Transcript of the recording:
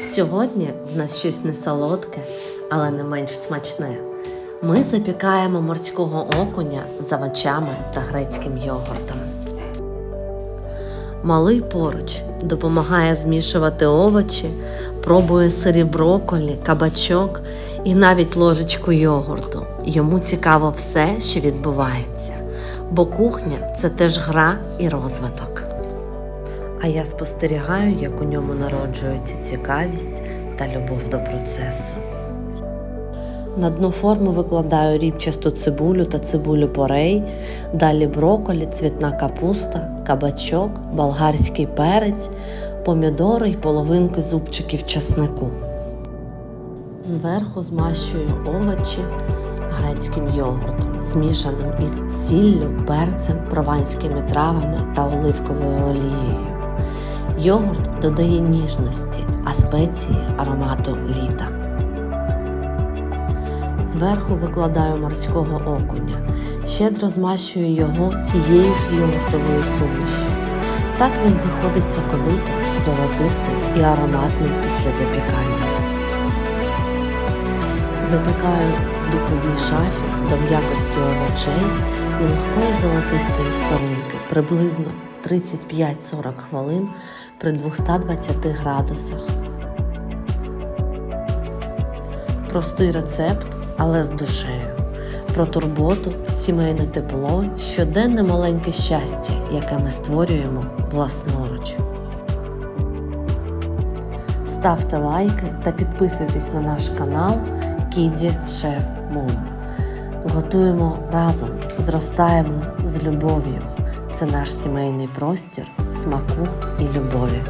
Сьогодні в нас щось не солодке, але не менш смачне. Ми запікаємо морського окуня з овочами та грецьким йогуртом. Малий поруч допомагає змішувати овочі, пробує сирі броколі, кабачок і навіть ложечку йогурту. Йому цікаво все, що відбувається, бо кухня це теж гра і розвиток. А я спостерігаю, як у ньому народжується цікавість та любов до процесу. На дно форми викладаю рібчасту цибулю та цибулю порей, далі броколі, цвітна капуста, кабачок, болгарський перець, помідори й половинки зубчиків часнику. Зверху змащую овочі грецьким йогуртом, змішаним із сіллю, перцем, прованськими травами та оливковою олією. Йогурт додає ніжності, а спеції аромату літа. Зверху викладаю морського окуня, щедро змащую його тією ж йогуртовою сумішю. Так він виходить соковитим, золотистим і ароматним після запікання. Запікаю в духовій шафі до м'якості овочей і легкої золотистої скоринки приблизно 35-40 хвилин при 220 градусах. Простий рецепт, але з душею. Про турботу, сімейне тепло, щоденне маленьке щастя, яке ми створюємо власноруч. Ставте лайки та підписуйтесь на наш канал Кіді Шеф Мом. Готуємо разом, зростаємо з любов'ю. Це наш сімейний простір смаку і любові.